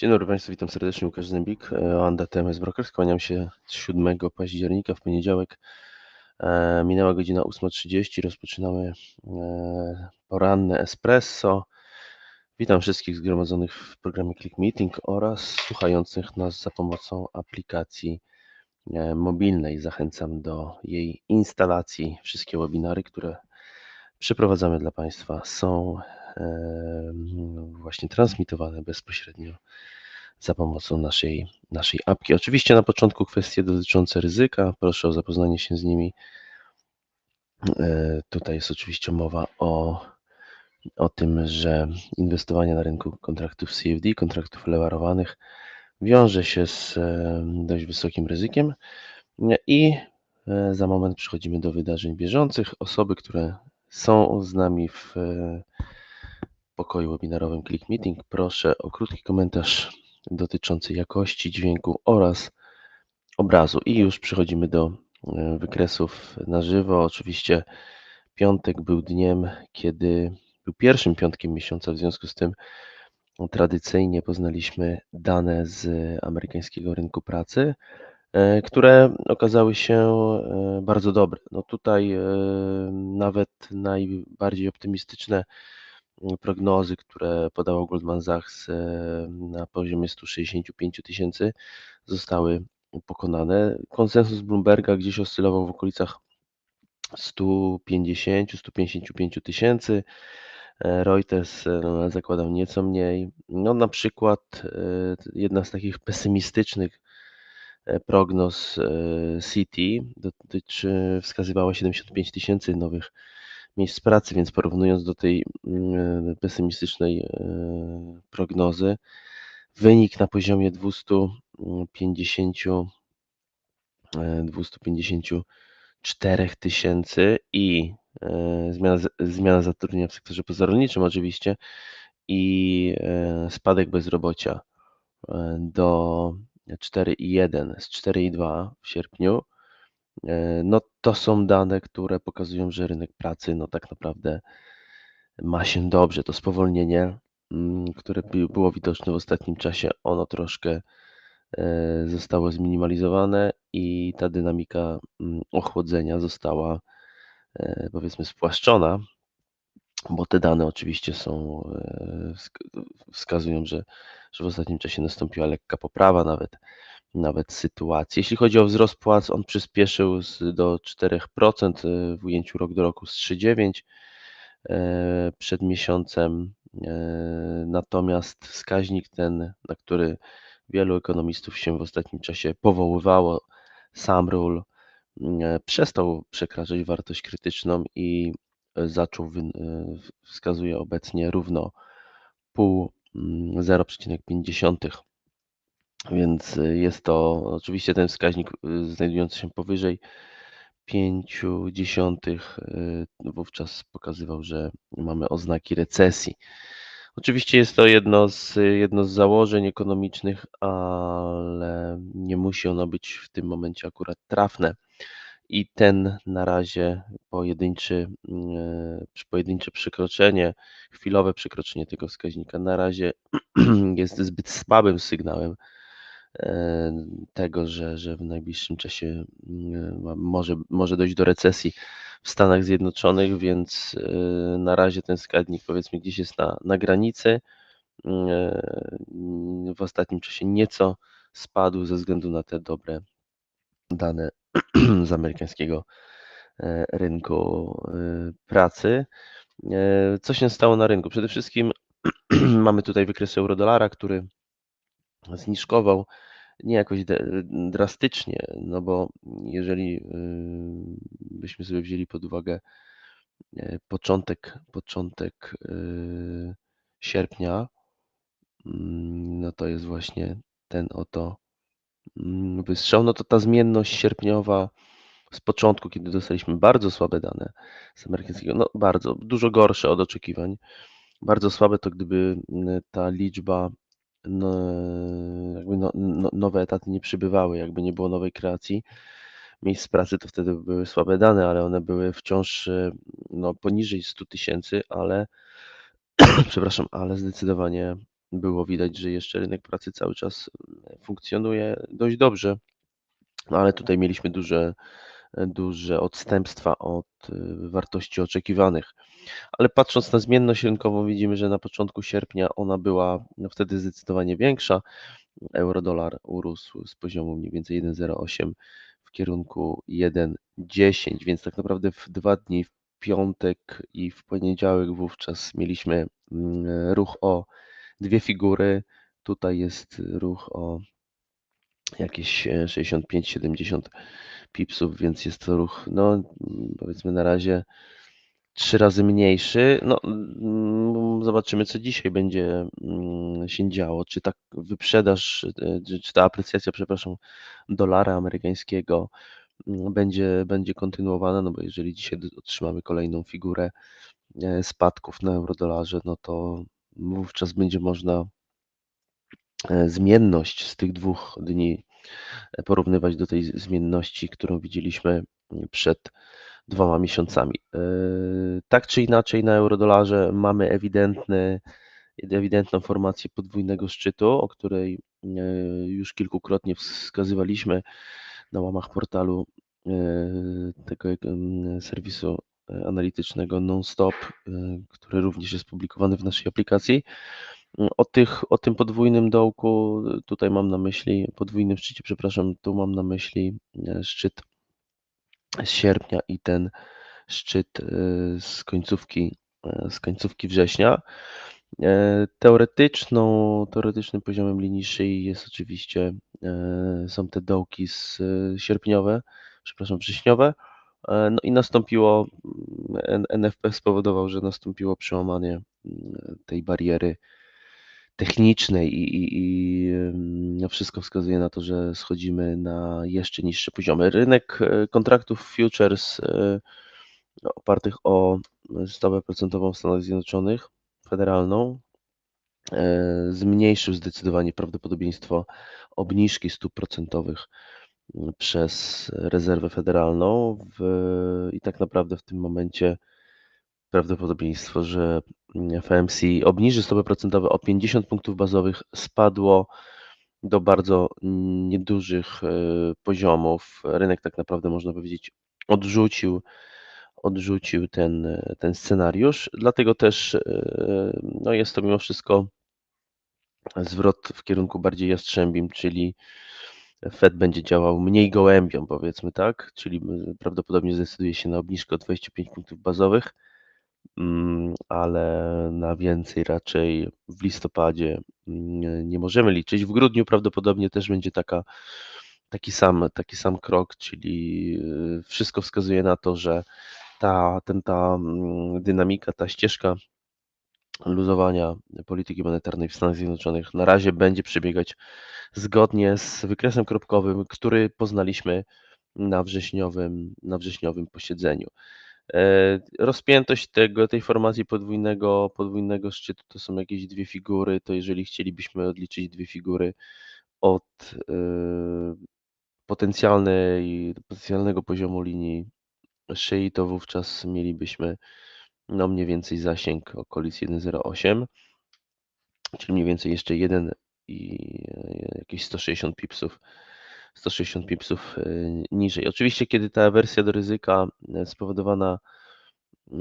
Dzień dobry Państwu, witam serdecznie, Łukasz Zębik, e, Anda TMS Brokers. Kłaniam się 7 października w poniedziałek. E, Minęła godzina 8.30, rozpoczynamy e, poranne espresso. Witam wszystkich zgromadzonych w programie Click Meeting oraz słuchających nas za pomocą aplikacji e, mobilnej. Zachęcam do jej instalacji. Wszystkie webinary, które przeprowadzamy dla Państwa są e, właśnie transmitowane bezpośrednio za pomocą naszej, naszej apki. Oczywiście na początku kwestie dotyczące ryzyka. Proszę o zapoznanie się z nimi. E, Tutaj jest oczywiście mowa o, o tym, że inwestowanie na rynku kontraktów CFD, kontraktów lewarowanych, wiąże się z dość wysokim ryzykiem. I e, za moment przechodzimy do wydarzeń bieżących. Osoby, które są z nami w pokoju webinarowym Click Meeting, proszę o krótki komentarz dotyczący jakości dźwięku oraz obrazu. I już przechodzimy do e, wykresów na żywo. Oczywiście piątek był dniem, kiedy był pierwszym piątkiem miesiąca, w związku z tym tradycyjnie poznaliśmy dane z amerykańskiego rynku pracy, e, które okazały się e, bardzo dobre. No tutaj nawet najbardziej optymistyczne prognozy, które podawał Goldman Sachs e, na poziomie 165 tysięcy zostały pokonane. Konsensus Bloomberga gdzieś oscylował w okolicach 150-155 tysięcy. E, Reuters e, zakładał nieco mniej. No na przykład jedna z takich pesymistycznych prognoz Citi dotyczy, wskazywała 75 tysięcy nowych miejsc pracy, więc porównując do tej mm, pesymistycznej e, prognozy, wynik na poziomie 250 e, 254 tysięcy i e, zmiana, zmiana zatrudnienia w sektorze pozarolniczym oczywiście i e, spadek bezrobocia e, do 4,1 z 4,2 w sierpniu, e, no to są dane, które pokazują, że rynek pracy no tak naprawdę ma się dobrze. To spowolnienie, mm, które by- było widoczne w ostatnim czasie, ono troszkę e, zostało zminimalizowane i ta dynamika mm, ochłodzenia została e, powiedzmy spłaszczona, bo te dane oczywiście są, e, wsk- wskazują, że, że w ostatnim czasie nastąpiła lekka poprawa nawet, nawet sytuacji. Jeśli chodzi o wzrost płac, on przyspieszył z, do 4% e, w ujęciu rok do roku z 3,9 e, przed miesiącem. e, Natomiast wskaźnik ten, na który wielu ekonomistów się w ostatnim czasie powoływało, sam ról, e, przestał przekraczać wartość krytyczną i zaczął, wskazuje obecnie równo pół mm, 0,5. Więc e, jest to oczywiście ten wskaźnik e, znajdujący się powyżej 5 dziesiątych e, wówczas pokazywał, że mamy oznaki recesji. Oczywiście jest to jedno z, jedno z założeń ekonomicznych, ale nie musi ono być w tym momencie akurat trafne. I ten na razie pojedynczy, pojedyncze przekroczenie, chwilowe przekroczenie tego wskaźnika na razie jest zbyt słabym sygnałem tego, że, że w najbliższym czasie mm, ma- może, może dojść do recesji w Stanach Zjednoczonych, więc e, na razie ten wskaźnik powiedzmy gdzieś jest na, na granicy. E, W ostatnim czasie nieco spadł ze względu na te dobre dane z amerykańskiego e, rynku e, pracy. E, Co się stało na rynku? Przede wszystkim mamy tutaj wykres euro-dolara, który zniżkował nie jakoś drastycznie, no bo jeżeli y, byśmy sobie wzięli pod uwagę e, początek, początek y, sierpnia, mm, no to jest właśnie ten oto mm, wystrzał, no to ta zmienność sierpniowa z początku, kiedy dostaliśmy bardzo słabe dane z amerykańskiego, no bardzo, dużo gorsze od oczekiwań, bardzo słabe, to gdyby mm, ta liczba, no, jakby no, no, nowe etaty nie przybywały, jakby nie było nowej kreacji. Miejsc pracy, to wtedy by były słabe dane, ale one były wciąż e, no, poniżej 100 tysięcy, ale przepraszam, ale zdecydowanie było widać, że jeszcze rynek pracy cały czas funkcjonuje dość dobrze, no ale tutaj mieliśmy duże, duże odstępstwa od wartości oczekiwanych. Ale patrząc na zmienność rynkową, widzimy, że na początku sierpnia ona była no, wtedy zdecydowanie większa. Euro-dolar urósł z poziomu mniej więcej 1,08 w kierunku 1,10, więc tak naprawdę w dwa dni, w piątek i w poniedziałek wówczas mieliśmy mm, ruch o dwie figury. Tutaj jest ruch o jakieś 65-70 pipsów, więc jest to ruch, no powiedzmy na razie trzy razy mniejszy. No, mm, zobaczymy, co dzisiaj będzie mm, się działo. Czy ta wyprzedaż, e, czy ta aprecjacja, przepraszam, dolara amerykańskiego mm, będzie, będzie kontynuowana, no bo jeżeli dzisiaj otrzymamy kolejną figurę e, spadków na eurodolarze, no to wówczas będzie można e, zmienność z tych dwóch dni porównywać do tej zmienności, którą widzieliśmy przed dwoma miesiącami. E, tak czy inaczej na eurodolarze mamy ewidentny, ewidentną formację podwójnego szczytu, o której e, już kilkukrotnie wskazywaliśmy na łamach portalu e, tego serwisu analitycznego Nonstop, który również jest publikowany w naszej aplikacji. O, tych, o tym podwójnym dołku, tutaj mam na myśli, podwójnym szczycie, przepraszam, tu mam na myśli szczyt z sierpnia i ten szczyt y, z końcówki, y, z końcówki września. E, teoretyczną, teoretycznym poziomem linii szyi jest oczywiście, e, są te dołki z sierpniowe, przepraszam, wrześniowe. E, no i nastąpiło, NFP spowodował, że nastąpiło przełamanie tej bariery technicznej i, i, i no wszystko wskazuje na to, że schodzimy na jeszcze niższe poziomy. Rynek e, kontraktów futures e, opartych o stopę procentową w Stanach Zjednoczonych, federalną, e, zmniejszył zdecydowanie prawdopodobieństwo obniżki stóp procentowych przez rezerwę federalną w, i tak naprawdę w tym momencie prawdopodobieństwo, że FMC obniży stopy procentowe o 50 punktów bazowych, spadło do bardzo niedużych e, poziomów. Rynek tak naprawdę można powiedzieć odrzucił, odrzucił ten, ten scenariusz. Dlatego też e, no jest to mimo wszystko zwrot w kierunku bardziej jastrzębim, czyli Fed będzie działał mniej gołębią, powiedzmy tak, czyli prawdopodobnie zdecyduje się na obniżkę o 25 punktów bazowych ale na więcej raczej w listopadzie mm, nie możemy liczyć. W grudniu prawdopodobnie też będzie taka, taki, sam, taki sam krok, czyli y, wszystko wskazuje na to, że ta, ten, ta mm, dynamika, ta ścieżka luzowania polityki monetarnej w Stanach Zjednoczonych na razie będzie przebiegać zgodnie z wykresem kropkowym, który poznaliśmy na wrześniowym, na wrześniowym posiedzeniu. E, rozpiętość tego, tej formacji podwójnego, podwójnego szczytu to są jakieś dwie figury, to jeżeli chcielibyśmy odliczyć dwie figury od e, potencjalnej, potencjalnego poziomu linii szyi, to wówczas mielibyśmy no mniej więcej zasięg okolic 1,08, czyli mniej więcej jeszcze jeden i e, jakieś 160 pipsów 160 pipsów e, niżej. Oczywiście, kiedy ta wersja do ryzyka e, spowodowana e,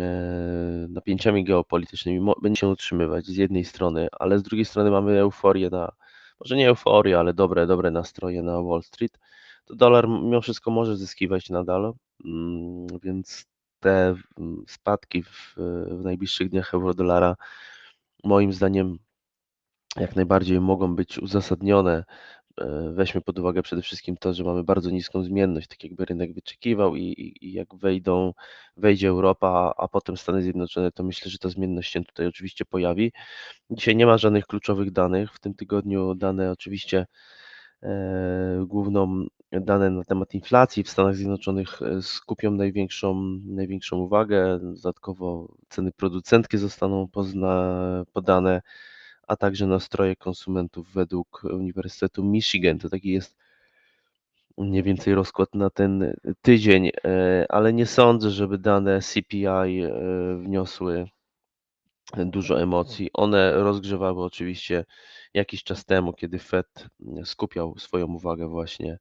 napięciami geopolitycznymi będzie się utrzymywać z jednej strony, ale z drugiej strony mamy euforię na, może nie euforię, ale dobre, dobre nastroje na Wall Street, to dolar mimo wszystko może zyskiwać nadal, mm, więc te mm, spadki w, w najbliższych dniach euro-dolara moim zdaniem jak najbardziej mogą być uzasadnione weźmy pod uwagę przede wszystkim to, że mamy bardzo niską zmienność, tak jakby rynek wyczekiwał i, i, i jak wejdą, wejdzie Europa, a potem Stany Zjednoczone, to myślę, że ta zmienność się tutaj oczywiście pojawi. Dzisiaj nie ma żadnych kluczowych danych. W tym tygodniu dane oczywiście e, główną dane na temat inflacji w Stanach Zjednoczonych e, skupią największą, największą uwagę. Dodatkowo ceny producentkie zostaną pozna, podane a także nastroje konsumentów według Uniwersytetu Michigan. To taki jest mniej więcej rozkład na ten tydzień, e, ale nie sądzę, żeby dane CPI e, wniosły dużo emocji. One rozgrzewały oczywiście jakiś czas temu, kiedy Fed skupiał swoją uwagę właśnie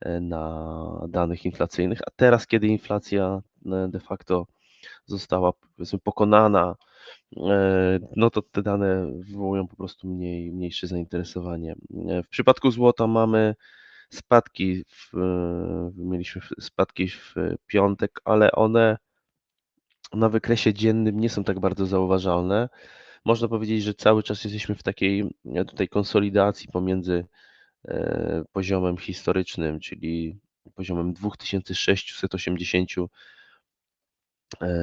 e, na danych inflacyjnych, a teraz, kiedy inflacja e, de facto została powiedzmy pokonana, e, no to te dane wywołują po prostu mniej, mniejsze zainteresowanie. W przypadku złota mamy spadki, w, mieliśmy spadki w piątek, ale one na wykresie dziennym nie są tak bardzo zauważalne. Można powiedzieć, że cały czas jesteśmy w takiej e, tutaj konsolidacji pomiędzy e, poziomem historycznym, czyli poziomem 2680 e,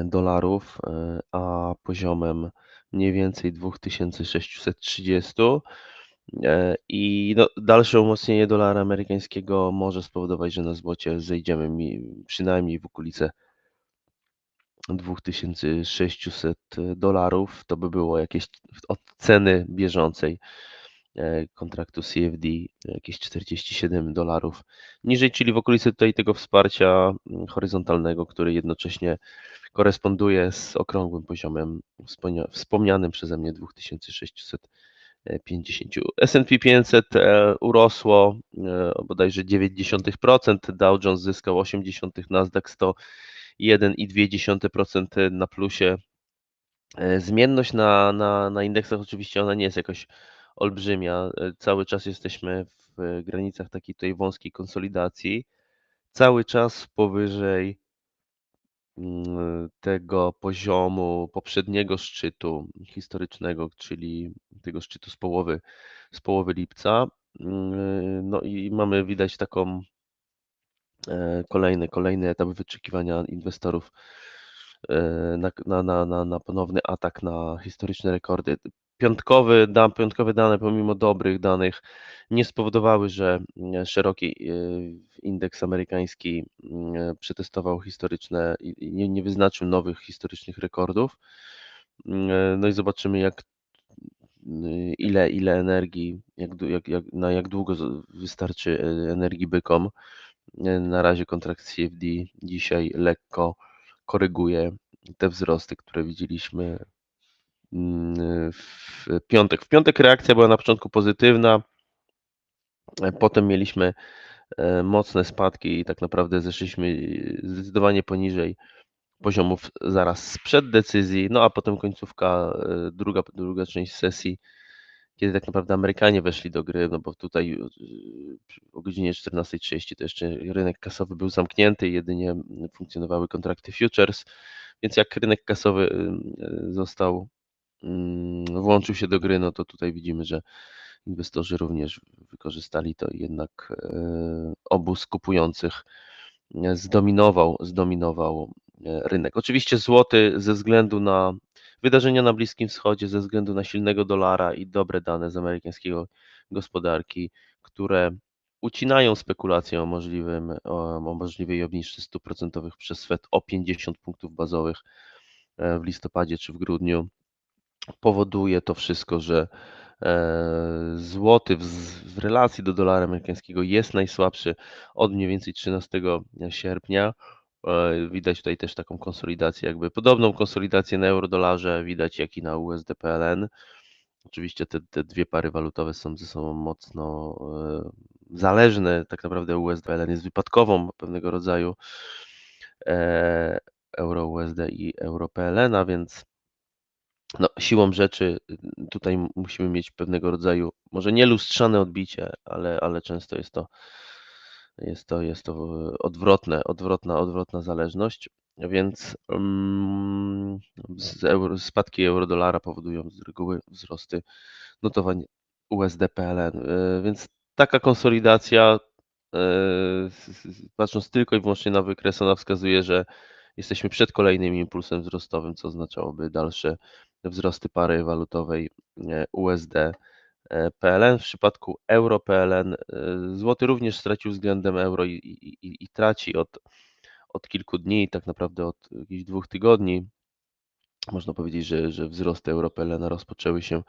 dolarów, a poziomem mniej więcej 2630. I no, dalsze umocnienie dolara amerykańskiego może spowodować, że na złocie zejdziemy przynajmniej w okolice 2600 dolarów. To by było jakieś od ceny bieżącej e, kontraktu CFD jakieś 47 dolarów niżej, czyli w okolicy tutaj tego wsparcia mm, horyzontalnego, który jednocześnie koresponduje z okrągłym poziomem wspomnianym przeze mnie 2650. S&P 500 urosło e, bodajże 0,9%, Dow Jones zyskał 0,8%, Nasdaq 100 1,2% na plusie. E, zmienność na, na, na indeksach oczywiście ona nie jest jakoś olbrzymia. E, cały czas jesteśmy w granicach takiej tutaj wąskiej konsolidacji. Cały czas powyżej mm, tego poziomu poprzedniego szczytu historycznego, czyli tego szczytu z połowy, z połowy lipca. Mm, no i mamy widać taką E, kolejny, kolejny etap wyczekiwania inwestorów e, na, na, na, na ponowny atak na historyczne rekordy. Piątkowy, da, piątkowe dane, pomimo dobrych danych, nie spowodowały, że mm, szeroki e, indeks amerykański mm, przetestował historyczne i nie, nie wyznaczył nowych historycznych rekordów. Mm, no i zobaczymy, jak ile, ile energii, jak, jak, jak, na jak długo wystarczy energii bykom na razie kontrakt CFD dzisiaj lekko koryguje te wzrosty, które widzieliśmy w piątek. W piątek reakcja była na początku pozytywna, potem mieliśmy e, mocne spadki i tak naprawdę zeszliśmy zdecydowanie poniżej poziomów zaraz sprzed decyzji, no a potem końcówka, e, druga, druga część sesji kiedy tak naprawdę Amerykanie weszli do gry, no bo tutaj y, o godzinie 14.30 to jeszcze rynek kasowy był zamknięty, jedynie funkcjonowały kontrakty futures, więc jak rynek kasowy został, włączył się do gry, no to tutaj widzimy, że inwestorzy również wykorzystali to i jednak obóz kupujących zdominował, zdominował rynek. Oczywiście złoty ze względu na wydarzenia na Bliskim Wschodzie ze względu na silnego dolara i dobre dane z amerykańskiego gospodarki, które ucinają spekulację o, możliwym, o możliwej obniżce stóp procentowych przez Fed o 50 punktów bazowych e, w listopadzie czy w grudniu. Powoduje to wszystko, że e, złoty w, w relacji do dolara amerykańskiego jest najsłabszy od mniej więcej 13 sierpnia. E, widać tutaj też taką konsolidację, jakby podobną konsolidację na euro-dolarze widać jak i na USD-PLN. Oczywiście te, te dwie pary walutowe są ze sobą mocno e, zależne. Tak naprawdę USD-PLN jest wypadkową pewnego rodzaju euro-USD i euro-PLN, a więc no, siłą rzeczy tutaj musimy mieć pewnego rodzaju, może nie lustrzane odbicie, ale, ale często jest to jest to, jest to odwrotne, odwrotna, odwrotna zależność, więc um, euro, spadki euro-dolara powodują z reguły wzrosty notowań USD-PLN, e, więc taka konsolidacja, patrząc tylko i wyłącznie na wykres, ona wskazuje, że jesteśmy przed kolejnym impulsem wzrostowym, co oznaczałoby dalsze wzrosty pary walutowej e, USD E, PLN. W przypadku euro PLN e, złoty również stracił względem euro i, i, i traci od, od kilku dni, tak naprawdę od jakichś dwóch tygodni. Można powiedzieć, że, że wzrosty euro PLN rozpoczęły się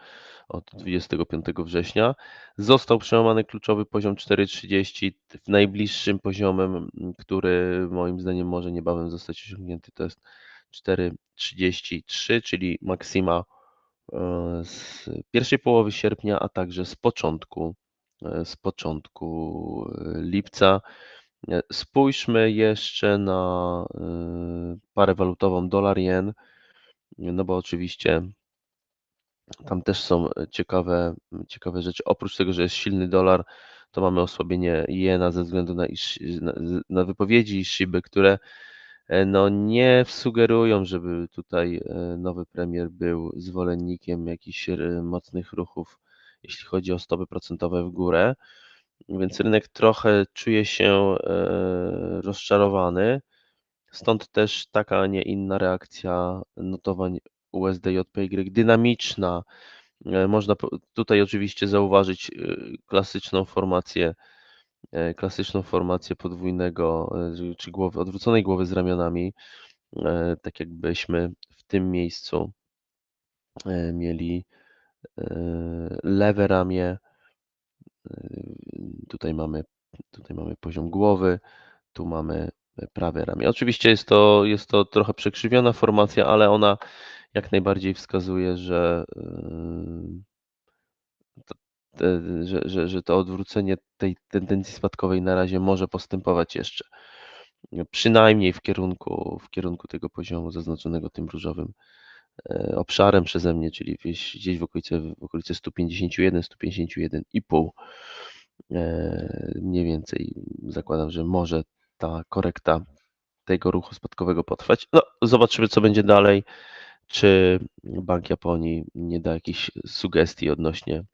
od 25 września. Został przełamany kluczowy poziom 4,30. W najbliższym poziomem, który moim zdaniem może niebawem zostać osiągnięty, to jest 4,33, czyli maksima e, z pierwszej połowy sierpnia, a także z początku, e, z początku e, lipca. Spójrzmy jeszcze na parę walutową dolar-jen, no bo oczywiście tam też są ciekawe, ciekawe rzeczy. Oprócz tego, że jest silny dolar, to mamy osłabienie jena ze względu na, na, wypowiedzi Shiby, które no, nie sugerują, żeby tutaj e, nowy premier był zwolennikiem jakichś e, mocnych ruchów, jeśli chodzi o stopy procentowe w górę. Więc rynek trochę czuje się e, rozczarowany. Stąd też taka, a nie inna reakcja notowań USD-JPY, dynamiczna. E, Można tutaj oczywiście zauważyć e, klasyczną formację, e, klasyczną formację podwójnego, e, czy głowy, odwróconej głowy z ramionami, e, tak jakbyśmy w tym miejscu e, mieli e, lewe ramię, e, tutaj mamy, tutaj mamy poziom głowy, tu mamy prawe ramię. Oczywiście jest to, jest to trochę przekrzywiona formacja, ale ona jak najbardziej wskazuje, że, że, że, że to odwrócenie tej tendencji spadkowej na razie może postępować jeszcze. Przynajmniej w kierunku, w kierunku tego poziomu zaznaczonego tym różowym e, obszarem przeze mnie, czyli gdzieś, w okolicy, w okolicy 151, 151,5 e, mniej więcej. Zakładam, że może ta korekta tego ruchu spadkowego potrwać. No, zobaczymy, co będzie dalej. Czy Bank Japonii nie da jakichś sugestii odnośnie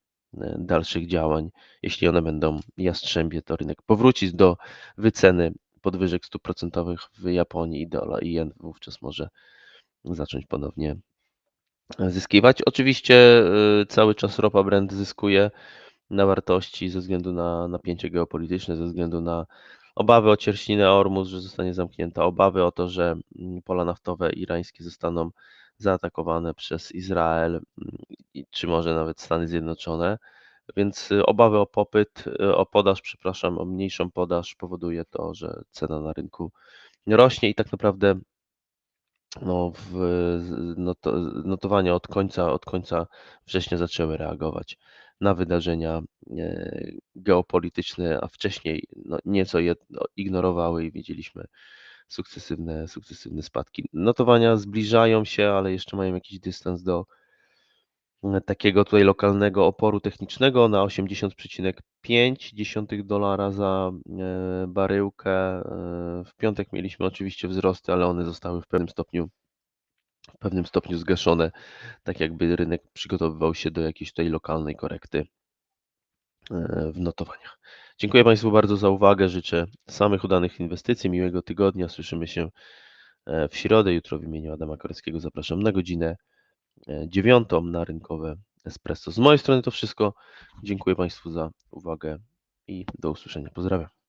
dalszych działań? Jeśli one będą jastrzębie, to rynek powróci do wyceny podwyżek stóp procentowych w Japonii i dolar i jen wówczas może zacząć ponownie zyskiwać. Oczywiście y, cały czas ropa Brent zyskuje na wartości ze względu na napięcie geopolityczne, ze względu na obawy o cierśninę Ormus, że zostanie zamknięta, obawy o to, że mm, pola naftowe irańskie zostaną zaatakowane przez Izrael, mm, czy może nawet Stany Zjednoczone. Więc y, obawy o popyt, y, o podaż, przepraszam, o mniejszą podaż powoduje to, że cena na rynku rośnie i tak naprawdę no, w, noto, notowania od końca, od końca września zaczęły reagować na wydarzenia e, geopolityczne, a wcześniej no, nieco je no, ignorowały i widzieliśmy sukcesywne, sukcesywne spadki. Notowania zbliżają się, ale jeszcze mają jakiś dystans do e, takiego tutaj lokalnego oporu technicznego na 80,5 dolara za e, baryłkę. E, W piątek mieliśmy oczywiście wzrosty, ale one zostały w pewnym stopniu w pewnym stopniu zgaszone, tak jakby rynek przygotowywał się do jakiejś tutaj lokalnej korekty w notowaniach. Dziękuję Państwu bardzo za uwagę. Życzę samych udanych inwestycji, miłego tygodnia. Słyszymy się e, w środę. Jutro w imieniu Adama Koreckiego zapraszam na godzinę e, dziewiątą na rynkowe Espresso. Z mojej strony to wszystko. Dziękuję Państwu za uwagę i do usłyszenia. Pozdrawiam.